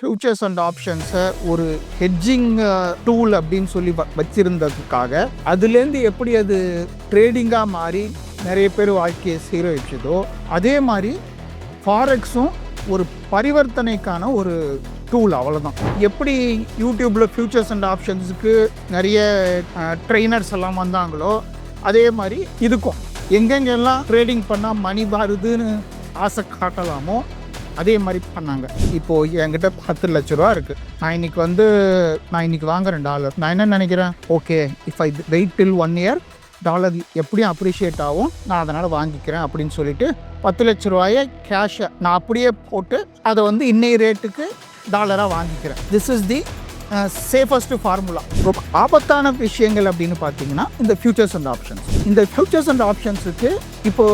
Futures and ஆப்ஷன்ஸை ஒரு hedging tool அப்படின்னு சொல்லி வச்சிருந்ததுக்காக அதுலேருந்து எப்படி அது ட்ரேடிங்காக மாறி நிறைய பேர் வாழ்க்கையை சீரழிச்சதோ அதே மாதிரி ஃபாரெக்ஸும் ஒரு பரிவர்த்தனைக்கான ஒரு டூல் அவ்வளோதான் எப்படி யூடியூப்பில் ஃபியூச்சர்ஸ் அண்ட் ஆப்ஷன்ஸுக்கு நிறைய ட்ரெயினர்ஸ் எல்லாம் வந்தாங்களோ அதே மாதிரி இதுக்கும். எங்கெங்கெல்லாம் ட்ரேடிங் பண்ணால் மணி வருதுன்னு ஆசை காட்டலாமோ அதே மாதிரி பண்ணாங்க. இப்போது என்கிட்ட பத்து லட்ச ரூபா இருக்குது நான் இன்னைக்கு வந்து நான் இன்னைக்கு வாங்குறேன் டாலர் நான் என்ன நினைக்கிறேன்? Okay if I wait till one year dollar எப்படியும் அப்ரிஷியேட் ஆகும். நான் அதனால் வாங்கிக்கிறேன் அப்படின்னு சொல்லிட்டு பத்து லட்ச ரூபாயை கேஷை நான் அப்படியே போட்டு அதை வந்து இன்னைய ரேட்டுக்கு டாலராக வாங்கிக்கிறேன். This is the safest formula ரொம்ப ஆபத்தான விஷயங்கள் அப்படின்னு பார்த்தீங்கன்னா இந்த ஃபியூச்சர்ஸ் அண்ட் ஆப்ஷன்ஸ் இந்த ஃபியூச்சர்ஸ் அண்ட் ஆப்ஷன்ஸுக்கு இப்போ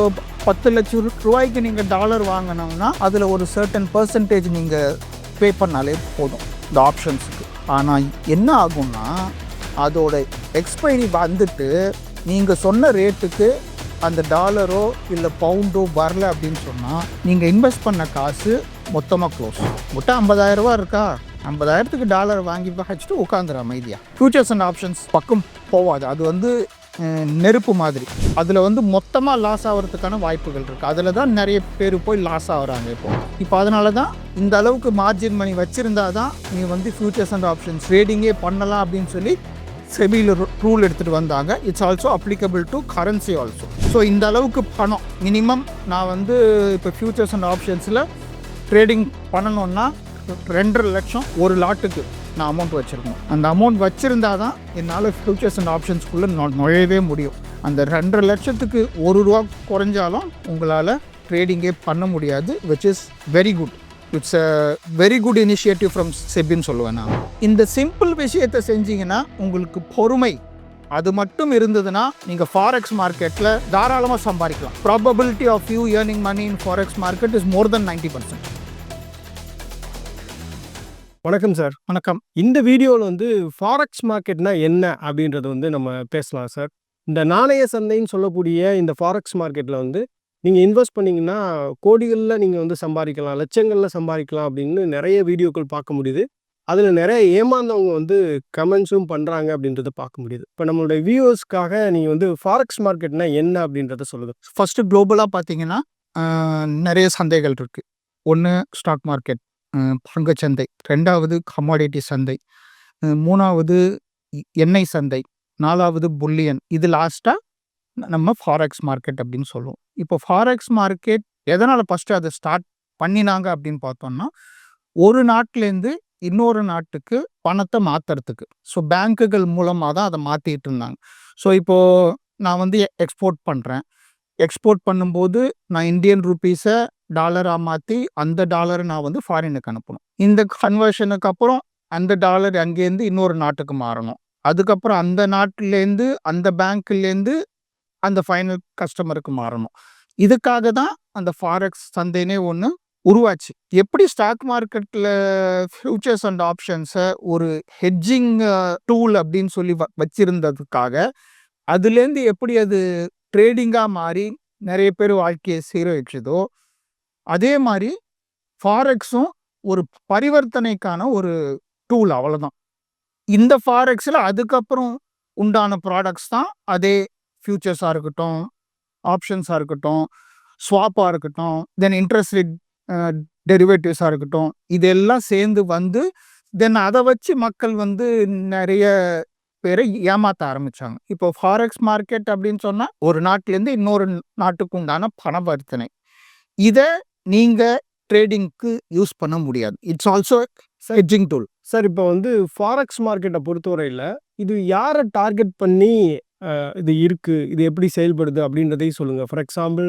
பத்து லட்சம் ரூபாய்க்கு நீங்கள் டாலர் வாங்கினோம்னா அதில் ஒரு சர்டன் பர்சன்டேஜ் நீங்கள் பே பண்ணாலே போதும் இந்த ஆப்ஷன்ஸுக்கு ஆனால் என்ன ஆகும்னா அதோட எக்ஸ்பைரி வந்துட்டு நீங்கள் சொன்ன ரேட்டுக்கு அந்த டாலரோ இல்லை பவுண்டோ வரல அப்படின்னு சொன்னால் நீங்கள் இன்வெஸ்ட் பண்ண காசு மொத்தமாக க்ளோஸ் மொத்தம் ஐம்பதாயிரரூபா இருக்கா? ஐம்பதாயிரத்துக்கு டாலர் வாங்கி வச்சுட்டு உட்காந்துரு அமைதியாக ஃபியூச்சர்ஸ் அண்ட் ஆப்ஷன்ஸ் பக்கம் போகாது அது வந்து நெருப்பு மாதிரி. அதில் வந்து மொத்தமாக லாஸ் ஆகிறதுக்கான வாய்ப்புகள் இருக்குது அதில் தான் நிறைய பேர் போய் லாஸ் ஆகுறாங்க இப்போ. இப்போ அதனால தான் இந்த அளவுக்கு மார்ஜின் மணி வச்சுருந்தா தான் நீ வந்து ஃபியூச்சர்ஸ் அண்ட் ஆப்ஷன்ஸ் ட்ரேடிங்கே பண்ணலாம் அப்படின்னு சொல்லி செபியில் ரூல் எடுத்துகிட்டு வந்தாங்க. It's also applicable to currency also so இந்த அளவுக்கு பணம் மினிமம் நான் வந்து இப்போ ஃபியூச்சர்ஸ் அண்ட் ஆப்ஷன்ஸில் ட்ரேடிங் பண்ணணுன்னா ரெண்டரை லட்சம் ஒரு லாட்டுக்கு நான் அமௌண்ட் வச்சுருக்கணும். அந்த அமௌண்ட் வச்சுருந்தா தான் என்னால் ஃபியூச்சர்ஸ் அண்ட் ஆப்ஷன்ஸ்குள்ளே நுழையவே முடியும். அந்த ரெண்டரை லட்சத்துக்கு ஒரு ரூபா குறைஞ்சாலும் உங்களால் ட்ரேடிங்கே பண்ண முடியாது which is very good it's a very good initiative from செபின்னு சொல்லுவேன் நான். இந்த சிம்பிள் விஷயத்தை செஞ்சீங்கன்னா உங்களுக்கு பொறுமை. அது மட்டும் இருந்ததுன்னா நீங்கள் ஃபாரெக்ஸ் மார்க்கெட்டில் தாராளமாக சம்பாதிக்கலாம். Probability of you earning money in forex market is more than ninety percent வணக்கம் சார். வணக்கம். இந்த வீடியோவில் வந்து ஃபாரெக்ஸ் மார்க்கெட்னா என்ன அப்படின்றத வந்து நம்ம பேசலாம் சார். இந்த நாணய சந்தைன்னு சொல்லக்கூடிய இந்த ஃபாரெக்ஸ் மார்க்கெட்டில் வந்து நீங்கள் இன்வெஸ்ட் பண்ணீங்கன்னா கோடிகளில் நீங்கள் வந்து சம்பாதிக்கலாம் லட்சங்களில் சம்பாதிக்கலாம் அப்படின்னு நிறைய வீடியோக்கள் பார்க்க முடியுது. அதில் நிறைய ஏமாந்தவங்க வந்து கமெண்ட்ஸும் பண்ணுறாங்க அப்படின்றத பார்க்க முடியுது. இப்போ நம்மளுடைய வியூவர்ஸ்க்காக நீங்கள் வந்து ஃபாரெக்ஸ் மார்க்கெட்னா என்ன அப்படின்றத சொல்லுங்கள் ஃபஸ்ட்டு குளோபலாக பார்த்தீங்கன்னா நிறைய சந்தைகள் இருக்குது ஒன்று ஸ்டாக் மார்க்கெட் பங்குச்சந்தை. ரெண்டாவது கமாடிட்டி சந்தை. மூணாவது எண்ணெய் சந்தை. நாலாவது புல்லியன் இது லாஸ்ட்டாக நம்ம ஃபாரெக்ஸ் மார்க்கெட் அப்படின்னு சொல்லுவோம். இப்போ ஃபாரெக்ஸ் மார்க்கெட் எதனால் ஃபஸ்ட்டு அதை ஸ்டார்ட் பண்ணினாங்க அப்படின்னு பார்த்தோம்னா ஒரு நாட்டிலேருந்து இன்னொரு நாட்டுக்கு பணத்தை மாற்றுறதுக்கு ஸோ பேங்க்குகள் மூலமாக தான் அதை மாற்றிட்டு இருந்தாங்க. ஸோ இப்போது நான் வந்து எக்ஸ்போர்ட் பண்ணுறேன் எக்ஸ்போர்ட் பண்ணும்போது நான் இந்தியன் ருபீஸை டாலராக மாற்றி அந்த டாலரை நான் வந்து ஃபாரினுக்கு அனுப்பணும். இந்த கன்வர்ஷனுக்கு அப்புறம் அந்த டாலர் அங்கேருந்து இன்னொரு நாட்டுக்கு மாறணும். அதுக்கப்புறம் அந்த நாட்டிலேருந்து அந்த பேங்க்லேருந்து அந்த ஃபைனல் கஸ்டமருக்கு மாறணும். இதுக்காக தான் அந்த ஃபாரெக்ஸ் சந்தைனே ஒன்று உருவாச்சு. எப்படி ஸ்டாக் மார்க்கெட்டில் ஃபியூச்சர்ஸ் அண்ட் ஆப்ஷன்ஸை ஒரு ஹெட்ஜிங் டூல் அப்படின்னு சொல்லி வ வச்சிருந்ததுக்காக அதுலேருந்து எப்படி அது ட்ரேடிங்காக மாறி நிறைய பேர் வாழ்க்கையை சீரழிச்சதோ அதே மாதிரி ஃபாரெக்ஸும் ஒரு பரிவர்த்தனைக்கான ஒரு டூல் அவ்வளோதான் இந்த ஃபாரெக்ஸில் அதுக்கப்புறம் உண்டான ப்ராடக்ட்ஸ் தான் அதே ஃபியூச்சர்ஸாக இருக்கட்டும் ஆப்ஷன்ஸாக இருக்கட்டும் ஸ்வாப்பாக இருக்கட்டும் தென் இன்ட்ரெஸ்ட் ரேட் டெரிவேட்டிவ்ஸாக இருக்கட்டும் இதெல்லாம் சேர்ந்து வந்து தென் அதை வச்சு மக்கள் வந்து நிறைய பேரை ஏமாற்ற ஆரம்பித்தாங்க இப்போ ஃபாரெக்ஸ் மார்க்கெட் அப்படின்னு சொன்னால் ஒரு நாட்டிலேருந்து இன்னொரு நாட்டுக்கு உண்டான பணவர்த்தனை இதை நீங்கள் ட்ரேடிங்க்கு யூஸ் பண்ண முடியாது. It's also hedging tool sir இப்போ வந்து ஃபாரெக்ஸ் மார்க்கெட்டை பொறுத்தவரையில் இது யாரை டார்கெட் பண்ணி இது இருக்குது இது எப்படி செயல்படுது அப்படின்றதையும் சொல்லுங்கள் ஃபார் எக்ஸாம்பிள்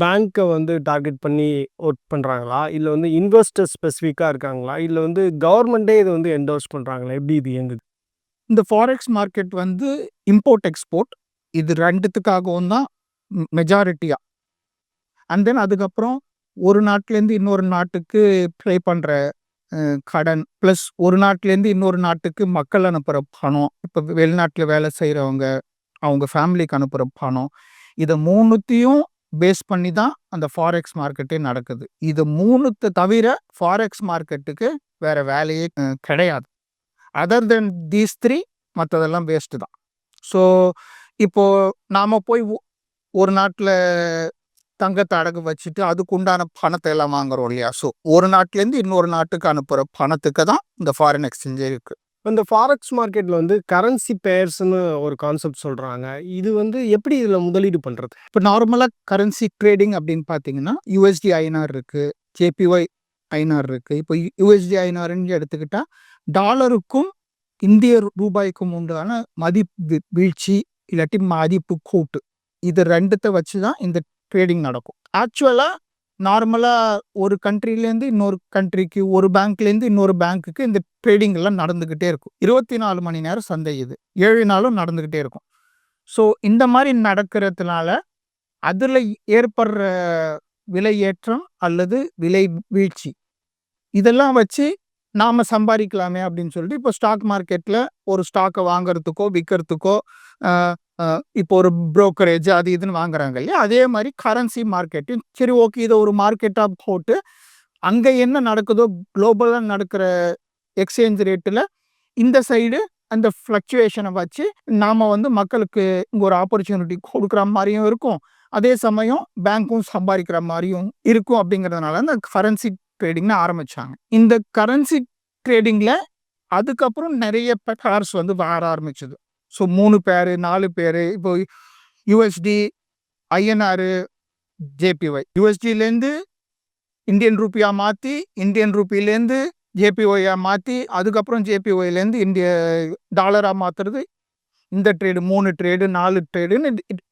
பேங்க்கை வந்து டார்கெட் பண்ணி ஒர்க் பண்ணுறாங்களா இல்லை வந்து இன்வெஸ்டர் ஸ்பெசிஃபிக்காக இருக்காங்களா? இல்லை வந்து கவர்மெண்ட்டே இதை வந்து என்டோர்ஸ் பண்ணுறாங்களா எப்படி இது இயங்குது? இந்த ஃபாரெக்ஸ் மார்க்கெட் வந்து இம்போர்ட் எக்ஸ்போர்ட் இது ரெண்டுத்துக்காகவும் தான் மெஜாரிட்டியாக அண்ட் தென் அதுக்கப்புறம் ஒரு நாட்டிலேருந்து இன்னொரு நாட்டுக்கு ப்ளே பண்ணுற கடன் ப்ளஸ் ஒரு நாட்டிலேருந்து இன்னொரு நாட்டுக்கு மக்கள் அனுப்புகிற பணம் இப்போ வெளிநாட்டில் வேலை செய்கிறவங்க அவங்க ஃபேமிலிக்கு அனுப்புகிற பணம் இதை மூணுத்தையும் பேஸ் பண்ணி தான் அந்த ஃபாரெக்ஸ் மார்க்கெட்டே நடக்குது. இது மூணுத்தை தவிர ஃபாரெக்ஸ் மார்க்கெட்டுக்கு வேற வேலையே கிடையாது. அதர் தென் தீஸ் த்ரீ மற்றதெல்லாம் வேஸ்ட்டு தான். ஸோ இப்போது நாம் போய் ஒ- ஒரு நாட்டில் தங்கத்தை அடகு வச்சுட்டு அதுக்கு உண்டான பணத்தை எல்லாம் வாங்குறோம் இல்லையா? ஸோ ஒரு நாட்டிலேருந்து இன்னொரு நாட்டுக்கு அனுப்புகிற பணத்துக்கு தான் இந்த ஃபாரின் எக்ஸ்சேஞ்சே இருக்கு. இந்த ஃபாரெக்ஸ் மார்க்கெட்ல வந்து கரன்சி பேர்ஸ்னு ஒரு கான்செப்ட் சொல்றாங்க. இது வந்து எப்படி இதுல முதலீடு பண்றது? இப்போ நார்மலாக கரன்சி ட்ரேடிங் அப்படின்னு பார்த்தீங்கன்னா யூஎஸ்டி ஐநார் இருக்கு ஜேபிஒய் ஐநார் இருக்கு. இப்போ யூஎஸ்டி ஐநார்னு எடுத்துக்கிட்டா டாலருக்கும் இந்திய ரூபாய்க்கும் உண்டான மதிப்பு வீழ்ச்சி இல்லாட்டி மதிப்பு கூட்டு. இது ரெண்டுத்தை வச்சு தான் இந்த ட்ரேடிங் நடக்கும். ஆக்சுவலாக நார்மலாக ஒரு கண்ட்ரிலேருந்து இன்னொரு கண்ட்ரிக்கு ஒரு பேங்க்லேருந்து இன்னொரு பேங்க்குக்கு இந்த ட்ரேடிங் எல்லாம் நடந்துக்கிட்டே இருக்கும். இருபத்தி நாலு மணி நேரம் சந்தை இது. ஏழு நாளும் நடந்துக்கிட்டே இருக்கும். ஸோ இந்த மாதிரி நடக்கிறதுனால அதில் ஏற்படுற விலை ஏற்றம் அல்லது விலை வீழ்ச்சி இதெல்லாம் வச்சு நாம் சம்பாதிக்கலாமே அப்படின்னு சொல்லிட்டு இப்போ ஸ்டாக் மார்க்கெட்டில் ஒரு ஸ்டாக்கை வாங்கிறதுக்கோ விற்கிறதுக்கோ இப்போ ஒரு ப்ரோக்கரேஜ் அது இதுன்னு வாங்குறாங்க இல்லையா? அதே மாதிரி கரன்சி மார்க்கெட்டும் சரி ஓகே இதை ஒரு மார்க்கெட்டாக போட்டு அங்கே என்ன நடக்குதோ குளோபலாக நடக்கிற எக்ஸ்சேஞ்ச் ரேட்டில் இந்த சைடு அந்த ஃப்ளக்சுவேஷனை வச்சு நாம் வந்து மக்களுக்கு இங்கே ஒரு ஆப்பர்ச்சுனிட்டி கொடுக்குற மாதிரியும் இருக்கும். அதே சமயம் பேங்க்கும் சம்பாதிக்கிற மாதிரியும் இருக்கும் அப்படிங்கிறதுனால அந்த கரன்சி ட்ரேடிங்னு ஆரம்பித்தாங்க இந்த கரன்சி ட்ரேடிங்கில் அதுக்கப்புறம் நிறைய பேர்ஸ் வந்து வர ஆரம்பிச்சது. ஸோ மூணு பேர் நாலு பேர் இப்போ யூஎஸ்டி ஐஎன்ஆர் ஜேபிஒய் யூஎஸ்டிலேருந்து இந்தியன் ரூபியா மாற்றி இந்தியன் ரூபிலேருந்து ஜேபிஒயாக மாற்றி அதுக்கப்புறம் ஜேபிஒயிலேருந்து இந்திய டாலராக மாற்றுறது இந்த ட்ரேடு மூணு ட்ரேடு நாலு ட்ரேடுன்னு it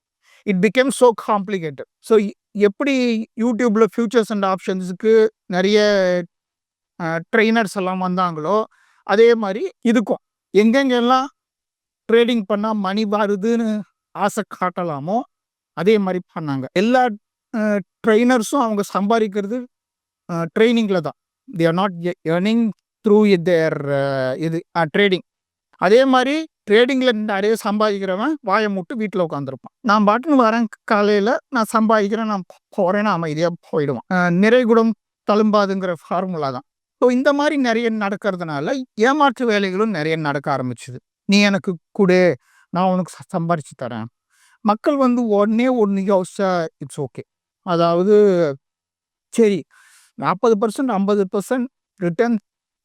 it become so complicated. So எப்படி யூடியூப்பில் ஃபியூச்சர்ஸ் அண்ட் ஆப்ஷன்ஸுக்கு நிறைய ட்ரெயினர்ஸ் எல்லாம் வந்தாங்களோ அதே மாதிரி இதுக்கும். எங்கெங்கெல்லாம் ட்ரேடிங் பண்ணால் மணி வருதுன்னு ஆசை காட்டலாமோ? அதே மாதிரி பண்ணாங்க. எல்லா ட்ரெயினர்ஸும் அவங்க சம்பாதிக்கிறது ட்ரைனிங்கில் தான். They are not earning through their இது ட்ரேடிங் அதே மாதிரி ட்ரேடிங்கில் நிறைய சம்பாதிக்கிறவன் வாயை மூட்டு வீட்டில் உட்காந்துருப்பான் நான் பாட்டுன்னு வரேன் காலையில் நான் சம்பாதிக்கிறேன் நான் போகிறேன்னு அமைதியாக போயிடுவான். நிறைகுடம் தழும்பாதுங்கிற ஃபார்முலா தான். ஸோ இந்த மாதிரி நிறைய நடக்கிறதுனால ஏமாற்று வேலைகளும் நிறைய நடக்க ஆரம்பிச்சுது. நீ எனக்கு கொடு நான் உனக்கு ச- சம்பாரிச்சு தரேன். மக்கள் வந்து உடனே ஒன்று யோசிச்சா இட்ஸ் ஓகே அதாவது சரி நாற்பது பர்சன்ட் ஐம்பது பர்சன்ட் ரிட்டர்ன்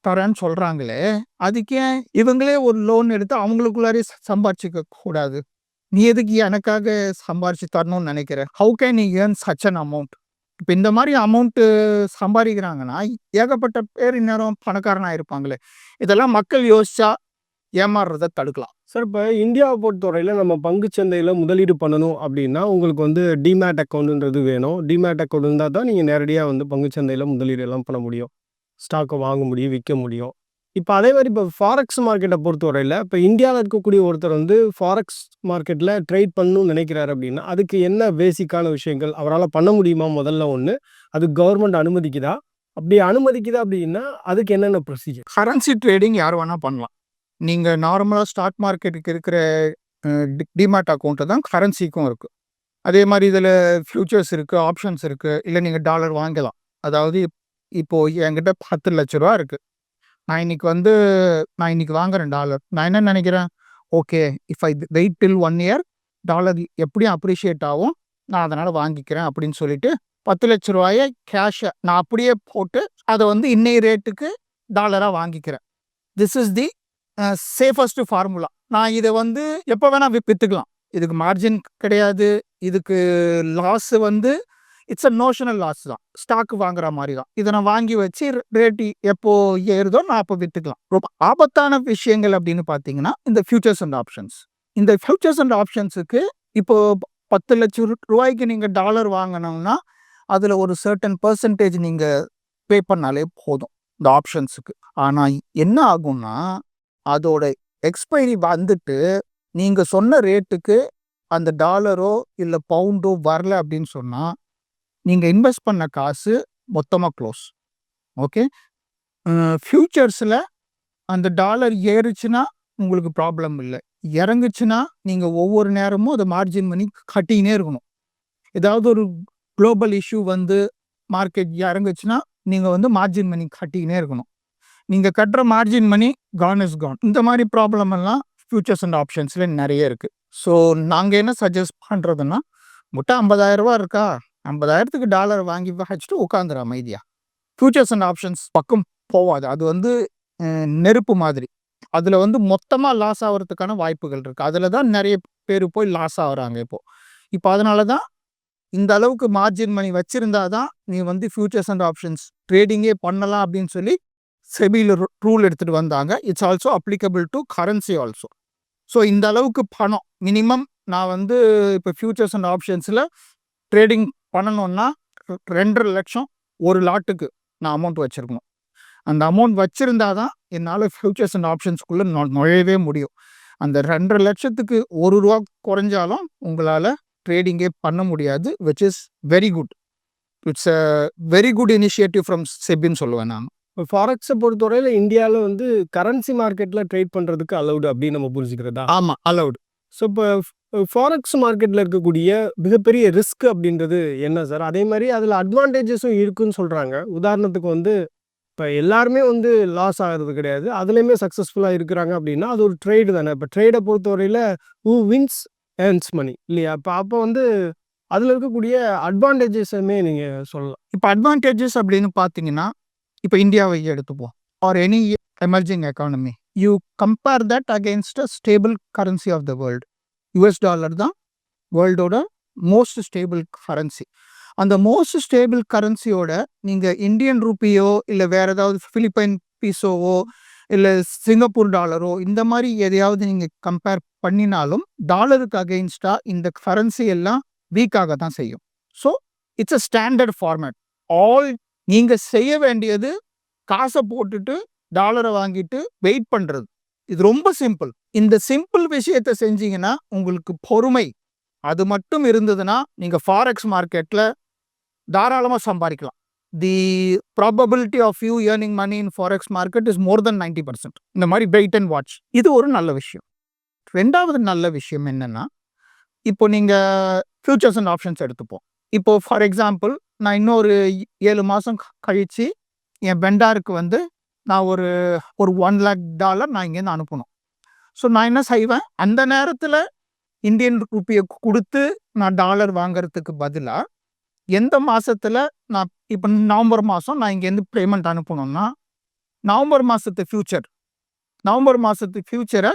தரேன்னு சொல்கிறாங்களே அதுக்கு ஏன் இவங்களே ஒரு லோன் எடுத்து அவங்களுக்குள்ளாரே சம்பாரிச்சிக்க கூடாது? நீ எதுக்கு எனக்காக சம்பாரிச்சு தரணும்னு நினைக்கிற? ஹவு கேன் நீ ஏர்ன் சச் அன் அமௌண்ட் இப்போ இந்த மாதிரி அமௌண்ட்டு சம்பாதிக்கிறாங்கன்னா ஏகப்பட்ட பேர் இந்நேரம் பணக்காரனாக இருப்பாங்களே. இதெல்லாம் மக்கள் யோசிச்சா ஏமாறுறதை தடுக்கலாம். சார் இப்போ இந்தியாவை பொறுத்தவரையில் நம்ம பங்குச்சந்தையில் முதலீடு பண்ணணும் அப்படின்னா உங்களுக்கு வந்து டிமேட் அக்கௌண்ட்ன்றது வேணும். டிமேட் அக்கௌண்ட் இருந்தால் தான் நீங்கள் நேரடியாக வந்து பங்குச்சந்தையில் முதலீடு எல்லாம் பண்ண முடியும். ஸ்டாக்கை வாங்க முடியும் விற்க முடியும். இப்போ அதே மாதிரி இப்போ ஃபாரெக்ஸ் மார்க்கெட்டை பொறுத்தவரையில் இப்போ இந்தியாவில் இருக்கக்கூடிய ஒருத்தர் வந்து ஃபாரெக்ஸ் மார்க்கெட்டில் ட்ரேட் பண்ணணும்னு நினைக்கிறாரு அப்படின்னா அதுக்கு என்ன பேசிக்கான விஷயங்கள் அவரால் பண்ண முடியுமா? முதல்ல ஒன்று அது கவர்மெண்ட் அனுமதிக்குதா? அப்படி அனுமதிக்குதா அப்படின்னா அதுக்கு என்னென்ன ப்ரொசீஜர் கரன்சி ட்ரேடிங் யார் வேணால் பண்ணலாம். நீங்கள் நார்மலாக ஸ்டாக் மார்க்கெட்டுக்கு இருக்கிற டிமேட் அக்கௌண்ட்டு தான் கரன்சிக்கும் இருக்குது அதே மாதிரி இதில் ஃப்யூச்சர்ஸ் இருக்குது ஆப்ஷன்ஸ் இருக்குது இல்லை நீங்கள் டாலர் வாங்கலாம். அதாவது இப்போது என்கிட்ட பத்து லட்ச ரூபா இருக்குது நான் இன்னைக்கு வந்து நான் இன்னைக்கு வாங்குறேன் டாலர். நான் என்ன நினைக்கிறேன்? Okay if I wait till one year dollar எப்படியும் அப்ரிஷியேட் ஆகும்? நான் அதனால் வாங்கிக்கிறேன் அப்படின்னு சொல்லிட்டு பத்து லட்ச ரூபாயை கேஷை நான் அப்படியே போட்டு அதை வந்து இன்னைய ரேட்டுக்கு டாலராக வாங்கிக்கிறேன். This is the safest formula நான் இதை வந்து எப்போ வேணால் விற்றுக்கலாம் இதுக்கு மார்ஜின் கிடையாது. இதுக்கு லாஸ் வந்து இட்ஸ் அ நோஷனல் லாஸ் தான். ஸ்டாக் வாங்குற மாதிரி தான். இதை நான் வாங்கி வச்சு ரேட்டு எப்போ ஏறுதோ நான் அப்போ விற்றுக்கலாம் ரொம்ப ஆபத்தான விஷயங்கள் அப்படின்னு பார்த்தீங்கன்னா இந்த ஃபியூச்சர்ஸ் அண்ட் ஆப்ஷன்ஸ் இந்த ஃபியூச்சர்ஸ் அண்ட் ஆப்ஷன்ஸுக்கு இப்போ பத்து லட்சம் ரூபாய்க்கு நீங்கள் டாலர் வாங்கினோம்னா அதில் ஒரு சர்டன் பர்சன்டேஜ் நீங்கள் பே பண்ணாலே போதும் இந்த ஆப்ஷன்ஸுக்கு ஆனால் என்ன ஆகும்னா அதோட எக்ஸ்பைரி வந்துட்டு நீங்கள் சொன்ன ரேட்டுக்கு அந்த டாலரோ இல்லை பவுண்டோ வரல அப்படின்னு சொன்னால் நீங்கள் இன்வெஸ்ட் பண்ண காசு மொத்தமாக க்ளோஸ் ஓகே ஃப்யூச்சர்ஸில் அந்த டாலர் ஏறுச்சுன்னா உங்களுக்கு ப்ராப்ளம் இல்லை. இறங்குச்சுன்னா நீங்கள் ஒவ்வொரு நேரமும் அதை மார்ஜின் பண்ணி கட்டினே இருக்கணும். ஏதாவது ஒரு குளோபல் இஷ்யூ வந்து மார்க்கெட் இறங்குச்சுன்னா நீங்கள் வந்து மார்ஜின் மணி கட்டிக்கினே இருக்கணும். நீங்கள் கட்டுற margin money gone is gone இந்த மாதிரி ப்ராப்ளம் எல்லாம் ஃபியூச்சர்ஸ் அண்ட் ஆப்ஷன்ஸில் நிறைய இருக்குது ஸோ நாங்கள் என்ன சஜஸ்ட் பண்ணுறதுன்னா முட்டை ஐம்பதாயிரம் ரூபா இருக்கா? ஐம்பதாயிரத்துக்கு டாலர் வாங்கி வச்சுட்டு உட்காந்துரு அமைதியாக ஃபியூச்சர்ஸ் அண்ட் ஆப்ஷன்ஸ் பக்கம் போகாது அது வந்து நெருப்பு மாதிரி. அதில் வந்து மொத்தமாக லாஸ் ஆகிறதுக்கான வாய்ப்புகள் இருக்குது அதில் தான் நிறைய பேர் போய் லாஸ் ஆகுறாங்க இப்போது இப்போ அதனால தான் இந்த அளவுக்கு மார்ஜின் மணி வச்சுருந்தா தான் நீ வந்து ஃபியூச்சர்ஸ் அண்ட் ஆப்ஷன்ஸ் ட்ரேடிங்கே பண்ணலாம் அப்படின்னு சொல்லி செபியில் ரூல் எடுத்துகிட்டு வந்தாங்க. It's also applicable to currency also. So இந்த அளவுக்கு பணம். மினிமம் நான் வந்து இப்போ ஃபியூச்சர்ஸ் அண்ட் ஆப்ஷன்ஸில் ட்ரேடிங் பண்ணணுன்னா ரெண்டரை லட்சம் ஒரு லாட்டுக்கு நான் அமௌண்ட் வச்சுருக்கணும். அந்த அமௌண்ட் வச்சுருந்தா தான் என்னால் ஃபியூச்சர்ஸ் அண்ட் ஆப்ஷன்ஸ்குள்ளே நுழையவே முடியும். அந்த ரெண்டரை லட்சத்துக்கு ஒரு ரூபா குறைஞ்சாலும் உங்களால் ட்ரேடிங்கே பண்ண முடியாது which is very good it's a very good initiative from செபின்னு சொல்லுவேன் நான். ஃபாரெக்ஸை பொறுத்தவரையில் இந்தியாவில் வந்து கரன்சி மார்க்கெட்டில் ட்ரேட் பண்ணுறதுக்கு அலௌடு அப்படின்னு நம்ம புரிஞ்சுக்கிறதா? ஆமாம் அலவுட் ஸோ இப்போ ஃபாரெக்ஸ் மார்க்கெட்டில் இருக்கக்கூடிய மிகப்பெரிய ரிஸ்க் அப்படின்றது என்ன சார் அதே மாதிரி அதில் அட்வான்டேஜஸும் இருக்குன்னு சொல்கிறாங்க உதாரணத்துக்கு வந்து இப்போ எல்லாருமே வந்து லாஸ் ஆகிறது கிடையாது. அதுலேயுமே சக்ஸஸ்ஃபுல்லாக இருக்கிறாங்க அப்படின்னா அது ஒரு ட்ரேடு தானே. இப்போ ட்ரேடை பொறுத்தவரையில் ஹூ வின்ஸ் ஏர்ன்ஸ் மணி இல்லையா? இப்போ அப்போ வந்து அதில் இருக்கக்கூடிய அட்வான்டேஜஸுமே நீங்கள் சொல்லலாம். இப்போ அட்வான்டேஜஸ் அப்படின்னு பார்த்தீங்கன்னா இப்போ இந்தியாவை எடுத்துப்போம். Are any emerging economy you compare that against a stable currency of the world US dollar தான் வேர்ல்டோட மோஸ்ட் ஸ்டேபிள் கரன்சி அந்த மோஸ்ட் ஸ்டேபிள் கரன்சியோட நீங்கள் இந்தியன் ரூபியோ இல்லை வேற ஏதாவது ஃபிலிப்பைன் பீசோவோ இல்லை சிங்கப்பூர் டாலரோ இந்த மாதிரி எதையாவது நீங்கள் கம்பேர் பண்ணினாலும் டாலருக்கு அகெயின்ஸ்டாக இந்த கரன்சி எல்லாம் வீக்காக தான் செய்யும். So it's a standard format all நீங்கள் செய்ய வேண்டியது காசை போட்டுட்டு டாலரை வாங்கிட்டு வெயிட் பண்ணுறது இது ரொம்ப சிம்பிள் இந்த சிம்பிள் விஷயத்த செஞ்சீங்கன்னா உங்களுக்கு பொறுமை. அது மட்டும் இருந்ததுன்னா நீங்கள் ஃபாரெக்ஸ் மார்க்கெட்டில் தாராளமாக சம்பாதிக்கலாம். The probability of you earning money in forex market is more than ninety percent இந்த மாதிரி வெயிட் அண்ட் வாட்ச் இது ஒரு நல்ல விஷயம். ரெண்டாவது நல்ல விஷயம் என்னன்னா இப்போ நீங்கள் ஃபியூச்சர்ஸ் அண்ட் ஆப்ஷன்ஸ் எடுத்துப்போம். இப்போ ஃபார் எக்ஸாம்பிள் நான் இன்னொரு ஏழு மாதம் கழித்து என் பெண்டாருக்கு வந்து நான் ஒரு ஒரு ஒன் லேக் டாலர் நான் இங்கேருந்து அனுப்பணும். ஸோ நான் என்ன செய்வேன்? அந்த நேரத்தில் இந்தியன் ருப்பியை கொடுத்து நான் டாலர் வாங்குறதுக்கு பதிலாக எந்த மாதத்தில் நான் இப்போ நவம்பர் மாதம் நான் இங்கேருந்து பேமெண்ட் அனுப்பணும்னா நவம்பர் மாதத்து ஃப்யூச்சர் நவம்பர் மாதத்து ஃப்யூச்சரை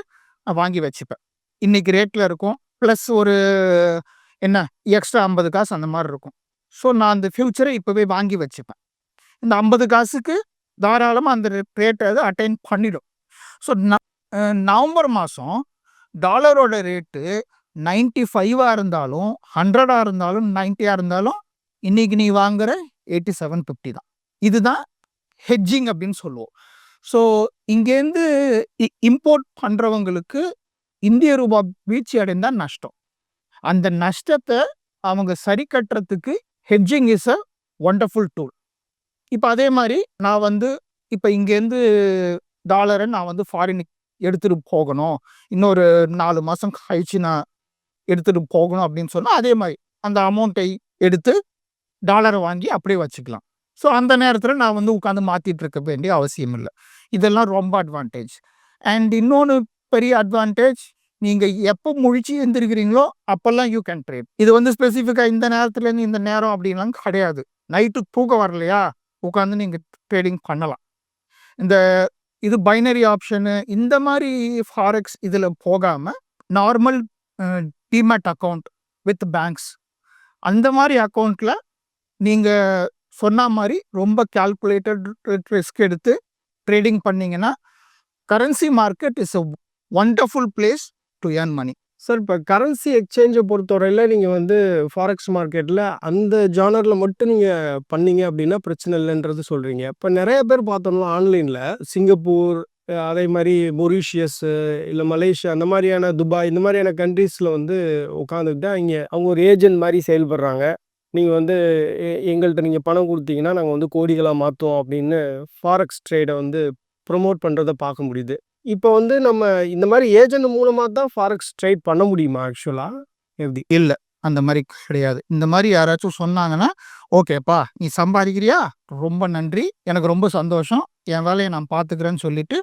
நான் வாங்கி வச்சுப்பேன். இன்றைக்கி ரேட்டில் இருக்கும். ப்ளஸ் ஒரு என்ன எக்ஸ்ட்ரா ஐம்பது காசு அந்த மாதிரி இருக்கும். ஸோ நான் அந்த ஃப்யூச்சரை இப்போவே வாங்கி வச்சுப்பேன். இந்த ஐம்பது காசுக்கு தாராளமாக அந்த ரேட்டை அது அட்டைன் பண்ணிடும். ஸோ நவம்பர் மாதம் டாலரோட ரேட்டு நைன்ட்டி ஃபைவாக இருந்தாலும் ஹண்ட்ரடாக இருந்தாலும் நைன்ட்டியாக இருந்தாலும் இன்றைக்கி நீ வாங்குற எயிட்டி செவன் ஃபிஃப்டி தான். இதுதான் ஹெட்ஜிங் அப்படின்னு சொல்லுவோம். ஸோ இங்கேருந்து இம்போர்ட் பண்ணுறவங்களுக்கு இந்திய ரூபாய் வீழ்ச்சி அடைந்தால் நஷ்டம். அந்த நஷ்டத்தை அவங்க சரி கட்டுறதுக்கு hedging is a wonderful tool இப்போ அதே மாதிரி நான் வந்து இப்போ இங்கேருந்து டாலரை நான் வந்து ஃபாரினுக்கு எடுத்துகிட்டு போகணும். இன்னொரு நாலு மாதம் கழிச்சு நான் எடுத்துகிட்டு போகணும் அப்படின்னு சொன்னால் அதே மாதிரி அந்த அமௌண்ட்டை எடுத்து டாலரை வாங்கி அப்படியே வச்சுக்கலாம். ஸோ அந்த நேரத்தில் நான் வந்து உட்காந்து மாற்றிட்டு இருக்க வேண்டிய அவசியம் இல்லை இதெல்லாம் ரொம்ப அட்வான்டேஜ் அண்ட் இன்னொன்று பெரிய அட்வான்டேஜ் நீங்கள் எப்போ முழிச்சு எழுந்திருக்கிறீங்களோ அப்போல்லாம் யூ கேன் ட்ரேட் இது வந்து ஸ்பெசிஃபிக்காக இந்த நேரத்துலேருந்து இந்த நேரம் அப்படின்லாம் கிடையாது. நைட்டு தூக்கம் வரலையா? உட்காந்து நீங்கள் ட்ரேடிங் பண்ணலாம். இந்த இது பைனரி ஆப்ஷனு இந்த மாதிரி ஃபாரெக்ஸ் இதில் போகாமல் normal demat account with banks அந்த மாதிரி அக்கௌண்ட்டில் நீங்கள் சொன்ன மாதிரி ரொம்ப கால்குலேட்டட் ரிஸ்க் எடுத்து ட்ரேடிங் பண்ணிங்கன்னா currency market is a wonderful place to earn money sir இப்போ கரன்சி எக்ஸ்சேஞ்சை பொறுத்தவரையில் நீங்கள் வந்து ஃபாரெக்ஸ் மார்க்கெட்டில் அந்த ஜானரில் மட்டும் நீங்கள் பண்ணீங்க அப்படின்னா பிரச்சனை இல்லைன்றது சொல்கிறீங்க இப்போ நிறைய பேர் பார்த்தோம்னா ஆன்லைனில் சிங்கப்பூர் அதே மாதிரி மொரிஷியஸு இல்லை மலேசியா அந்த மாதிரியான துபாய் இந்த மாதிரியான கண்ட்ரீஸில் வந்து உட்காந்துக்கிட்டு இங்கே அவங்க ஒரு ஏஜென்ட் மாதிரி செயல்படுறாங்க. நீங்கள் வந்து எங்கள்கிட்ட நீங்கள் பணம் கொடுத்தீங்கன்னா நாங்கள் வந்து கோடிகளாக மாற்றுவோம் அப்படின்னு ஃபாரெக்ஸ் ட்ரேடை வந்து ப்ரொமோட் பண்ணுறதை பார்க்க முடியுது. இப்போ வந்து நம்ம இந்த மாதிரி ஏஜென்ட் மூலமாக தான் ஃபாரெக்ஸ் ட்ரேட் பண்ண முடியுமா ஆக்சுவலாக எப்படி? இல்லை அந்த மாதிரி கிடையாது. இந்த மாதிரி யாராச்சும் சொன்னாங்கன்னா ஓகேப்பா நீ சம்பாதிக்கிறியா? ரொம்ப நன்றி. எனக்கு ரொம்ப சந்தோஷம். என் வேலையை நான் பார்த்துக்கிறேன்னு சொல்லிட்டு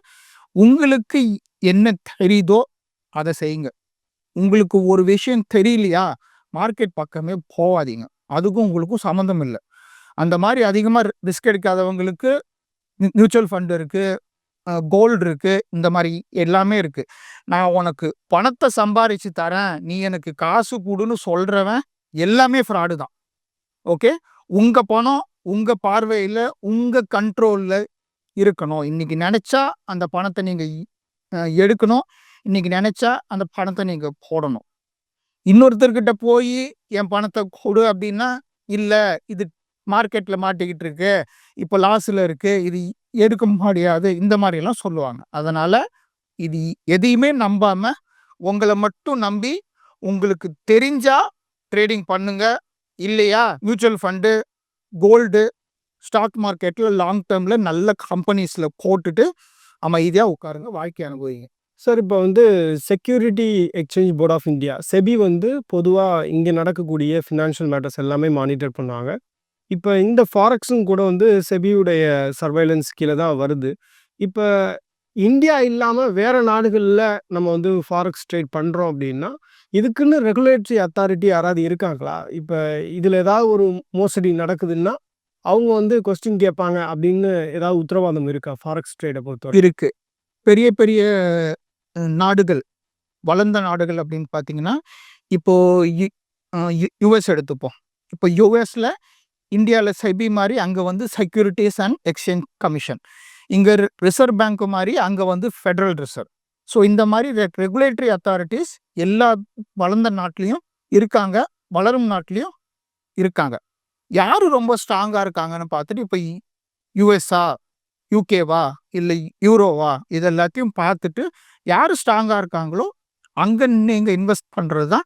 உங்களுக்கு என்ன தெரியுதோ அதை செய்யுங்க. உங்களுக்கு ஒரு விஷயம் தெரியலையா? மார்க்கெட் பக்கமே போகாதீங்க. அதுக்கும் உங்களுக்கும் சம்மந்தம் இல்லை. அந்த மாதிரி அதிகமாக ரிஸ்க் எடுக்காதவங்களுக்கு மியூச்சுவல் ஃபண்ட் இருக்குது கோல்டு இருக்குது இந்த மாதிரி எல்லாமே இருக்குது நான் உனக்கு பணத்தை சம்பாரிச்சு தரேன் நீ எனக்கு காசு கொடுன்னு சொல்கிறவன் எல்லாமே ஃப்ராடு தான். ஓகே உங்கள் பணம் உங்கள் பார்வையில் உங்கள் கண்ட்ரோலில் இருக்கணும். இன்னைக்கு நினச்சா அந்த பணத்தை நீங்கள் எடுக்கணும். இன்னைக்கு நினச்சா அந்த பணத்தை நீங்கள் போடணும். இன்னொருத்தர்கிட்ட போய் என் பணத்தை கொடு அப்படின்னா இல்லை இது மார்க்கெட்டில் மாட்டிக்கிட்டு இருக்கு. இப்போ லாஸில் இருக்குது இது எடுக்க முடியாது. இந்த மாதிரிலாம் சொல்லுவாங்க. அதனால் இது எதையுமே நம்பாமல் உங்களை மட்டும் நம்பி உங்களுக்கு தெரிஞ்சால் ட்ரேடிங் பண்ணுங்க. இல்லையா? மியூச்சுவல் ஃபண்டு கோல்டு ஸ்டாக் மார்க்கெட்டில் லாங் டேர்மில் நல்ல கம்பெனிஸில் போட்டுட்டு அமைதியாக உட்காருங்க. வாழ்க்கை அனுபவிங்க. சார் இப்போ வந்து security exchange board of India SEBI வந்து பொதுவாக இங்கே நடக்கக்கூடிய ஃபினான்ஷியல் மேட்டர்ஸ் எல்லாமே மானிட்டர் பண்ணுவாங்க. இப்போ இந்த ஃபாரக்ஸும் கூட வந்து செபியுடைய சர்வைலன்ஸ் கீழே தான் வருது. இப்போ இந்தியா இல்லாமல் வேறு நாடுகளில் நம்ம வந்து ஃபாரக்ஸ் ட்ரேட் பண்ணுறோம் அப்படின்னா இதுக்குன்னு ரெகுலேட்டரி அத்தாரிட்டி யாராவது இருக்காங்களா? இப்போ இதில் ஏதாவது ஒரு மோசடி நடக்குதுன்னா அவங்க வந்து கொஸ்டின் கேட்பாங்க அப்படின்னு ஏதாவது உத்தரவாதம் இருக்கா ஃபாரக்ஸ் ட்ரேடை பொறுத்தவரை இருக்குது பெரிய பெரிய நாடுகள் வளர்ந்த நாடுகள் அப்படின்னு பார்த்தீங்கன்னா இப்போ யுஎஸ் எடுத்துப்போம். இப்போ யுஎஸில் இந்தியாவில் செபி மாதிரி அங்கே வந்து செக்யூரிட்டிஸ் அண்ட் எக்ஸ்சேஞ்ச் கமிஷன். இங்கே ரிசர்வ் பேங்க் மாதிரி அங்கே வந்து ஃபெடரல் ரிசர்வ். ஸோ இந்த மாதிரி ரெகுலேட்டரி அத்தாரிட்டிஸ் எல்லா வளர்ந்த நாட்டிலையும் இருக்காங்க வளரும் நாட்டிலையும் இருக்காங்க. யார் ரொம்ப ஸ்ட்ராங்காக இருக்காங்கன்னு பார்த்துட்டு இப்போ யுஎஸ்ஆ யூகேவா இல்லை யூரோவா இது எல்லாத்தையும் பார்த்துட்டு யார் ஸ்ட்ராங்காக இருக்காங்களோ அங்கே நீங்கள் இன்வெஸ்ட் பண்ணுறது தான்